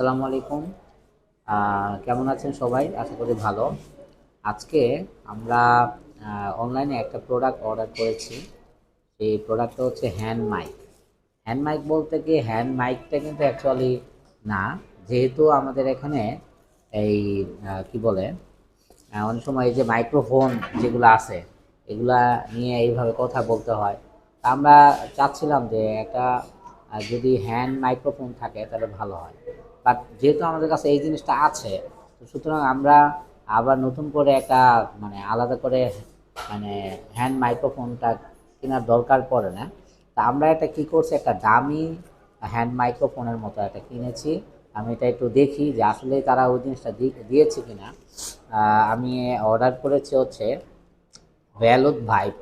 আসসালামু আলাইকুম। কেমন আছেন সবাই? আশা করি ভালো। আজকে আমরা অনলাইনে একটা প্রোডাক্ট অর্ডার করেছি। এই প্রোডাক্টটা হচ্ছে হ্যান্ড মাইক হ্যান্ড মাইক বলতে কি হ্যান্ড মাইকটা কিন্তু অ্যাকচুয়ালি না। যেহেতু আমাদের এখানে এই কি বলে অনেক সময় এই যে মাইক্রোফোন যেগুলো আছে, এগুলা নিয়ে এইভাবে কথা বলতে হয়। তা আমরা চাচ্ছিলাম যে একটা যদি হ্যান্ড মাইক্রোফোন থাকে তাহলে ভালো হয়। বাট যেহেতু আমাদের কাছে এই জিনিসটা আছে, তো সুতরাং আমরা আবার নতুন করে একটা মানে আলাদা করে মানে হ্যান্ড মাইক্রোফোনটা কেনার দরকার পড়ে না। তা আমরা এটা কি করছি, একটা দামি হ্যান্ড মাইক্রোফোনের মতো একটা কিনেছি। আমি এটা একটু দেখি যে আসলে তারা ওই জিনিসটা দিয়েছে কি না আমি অর্ডার করেছি হচ্ছে ভ্যালুদ ভাইব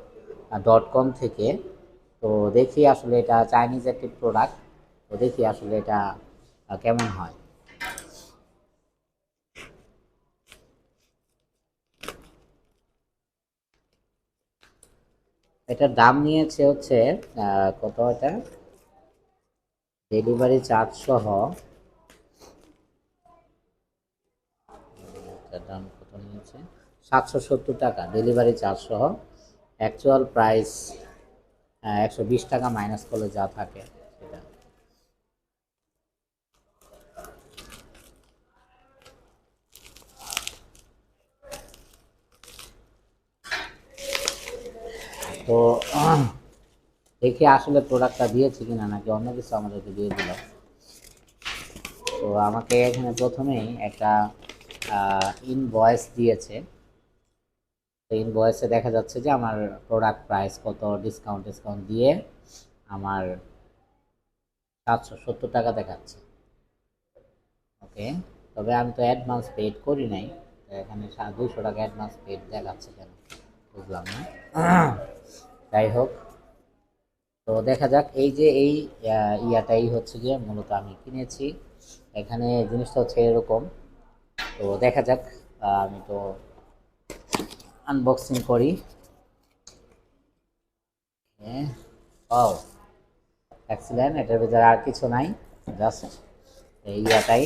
ডট কম থেকে। তো দেখি আসলে এটা চাইনিজ একটি প্রোডাক্ট তো দেখি আসলে এটা কেমন হয়? এটার দাম নিয়েছে হচ্ছে কত এটা? ডেলিভারি চার্জ সহ। দাম কত নিয়েছে? সাতশো সত্তর টাকা, ডেলিভারি চার্জ সহ। অ্যাকচুয়াল প্রাইস একশো বিশ টাকা মাইনাস করলে যা থাকে। তো দেখি আসলে প্রোডাক্টটা দিয়েছে কিনা নাকি অন্য কিছু আমাদেরকে দিয়ে দিল। তো আমাকে এখানে প্রথমেই একটা ইনভয়েস দিয়েছে। তো ইনভয়েসে দেখা যাচ্ছে যে আমার প্রোডাক্ট প্রাইস কত ডিসকাউন্ট ডিসকাউন্ট দিয়ে আমার সাতশো সত্তর টাকা দেখাচ্ছে। ওকে, তবে আমি তো অ্যাডভান্স পেড করি নাই। এখানে দুইশো টাকা অ্যাডভান্স পেড দেখাচ্ছে কেন? বুঝলাম না। যাই হোক, তো দেখা যাক এই যে এই ইয়াটাই হচ্ছে গিয়ে মূলত আমি কিনেছি। এখানে জিনিসটা হচ্ছে এরকম। তো দেখা যাক আমি তো আনবক্সিং করি। ও এক্সিলেন্ট এটার ভিতরে আর কিছু নাই জাস্ট এই ইয়াটাই।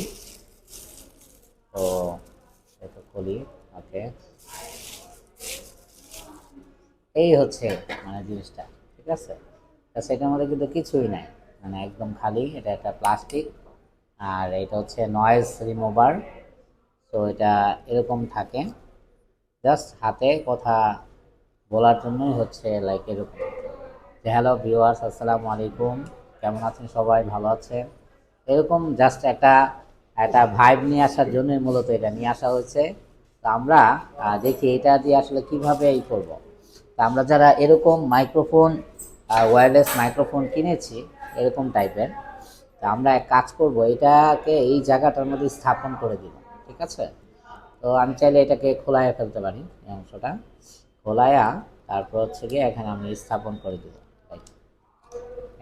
তো, এটা খুলি ওকে এই হচ্ছে মানে জিনিসটা, ঠিক আছে? তা সেটার মধ্যে কিন্তু কিছুই নাই। মানে একদম খালি, এটা একটা প্লাস্টিক আর এটা হচ্ছে নয়েজ রিমুভার তো এটা এরকম থাকে। জাস্ট হাতে কথা বলার জন্যই হচ্ছে লাইক এরকম। যে হ্যালো ভিউয়ার্স আসসালামু আলাইকুম, কেমন আছেন সবাই? ভালো আছেন? এরকম জাস্ট একটা একটা ভাইব নিয়ে আসার জন্যই মূলত এটা নিয়ে আসা হয়েছে। তো আমরা দেখি এটা দিয়ে আসলে কীভাবে এই করব। তা আমরা যারা এরকম মাইক্রোফোন ওয়্যারলেস মাইক্রোফোন কিনেছি, এরকম টাইপের তা আমরা এক কাজ করব, এটাকে এই জায়গাটার মধ্যে স্থাপন করে দিব, ঠিক আছে? তো আমি চাইলে এটাকে খোলায় ফেলতে পারি, এই অংশটা। খোলায়া, তারপর হচ্ছে গিয়ে এখানে আমি স্থাপন করে দিব,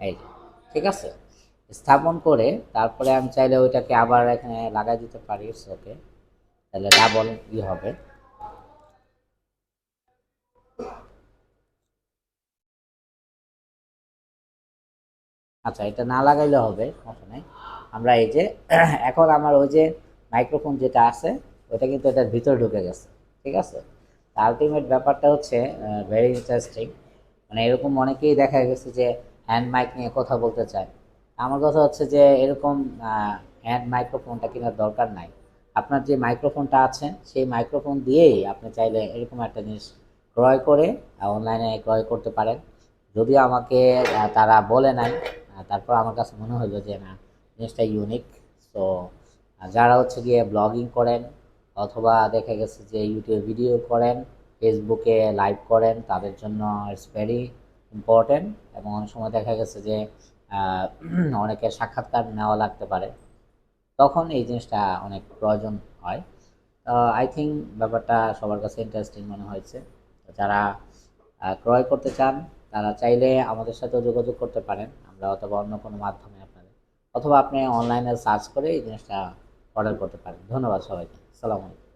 এই- ঠিক আছে? স্থাপন করে তারপরে আমি চাইলে ওইটাকে আবার এখানে লাগাই দিতে পারি ওকে তাহলে ডাবল ই হবে। আচ্ছা এটা না লাগাইলে হবে সমস্যা নেই। আমরা এই যে, এখন আমার ওই যে মাইক্রোফোন যেটা আছে ওটা কিন্তু এটার ভিতরে ঢুকে গেছে, ঠিক আছে? আলটিমেট ব্যাপারটা হচ্ছে ভেরি ইন্টারেস্টিং মানে এরকম অনেকেই দেখা গেছে যে হ্যান্ড মাইক নিয়ে কথা বলতে চায়। আমার কথা হচ্ছে যে এরকম হ্যান্ড মাইক্রোফোনটা কেনার দরকার নাই। আপনার যে মাইক্রোফোনটা আছে, সেই মাইক্রোফোন দিয়েই আপনি চাইলে এরকম একটা জিনিস ক্রয় করে অনলাইনে ক্রয় করতে পারেন। যদিও আমাকে তারা বলে নাই তারপর আমার কাছে মনে হলো যে না জিনিসটা ইউনিক তো যারা হচ্ছে গিয়ে ব্লগিং করেন অথবা দেখা গেছে যে ইউটিউবে ভিডিও করেন ফেসবুকে লাইভ করেন তাদের জন্য ইটস ভেরি ইম্পর্টেন্ট এবং অনেক সময় দেখা গেছে যে আহ, অনেকের সাক্ষাৎকার নেওয়া লাগতে পারে। তখন এই জিনিসটা অনেক প্রয়োজন হয়। আই থিঙ্ক ব্যাপারটা সবার কাছে ইন্টারেস্টিং মনে হয়েছে। যারা ক্রয় করতে চান তারা চাইলে আমাদের সাথে যোগাযোগ করতে পারেন। আমরা অথবা অন্য কোনো মাধ্যমে আপনাদের, অথবা আপনি অনলাইনে সার্চ করে এই জিনিসটা অর্ডার করতে পারেন। ধন্যবাদ সবাইকে। সালাম আলাইকুম।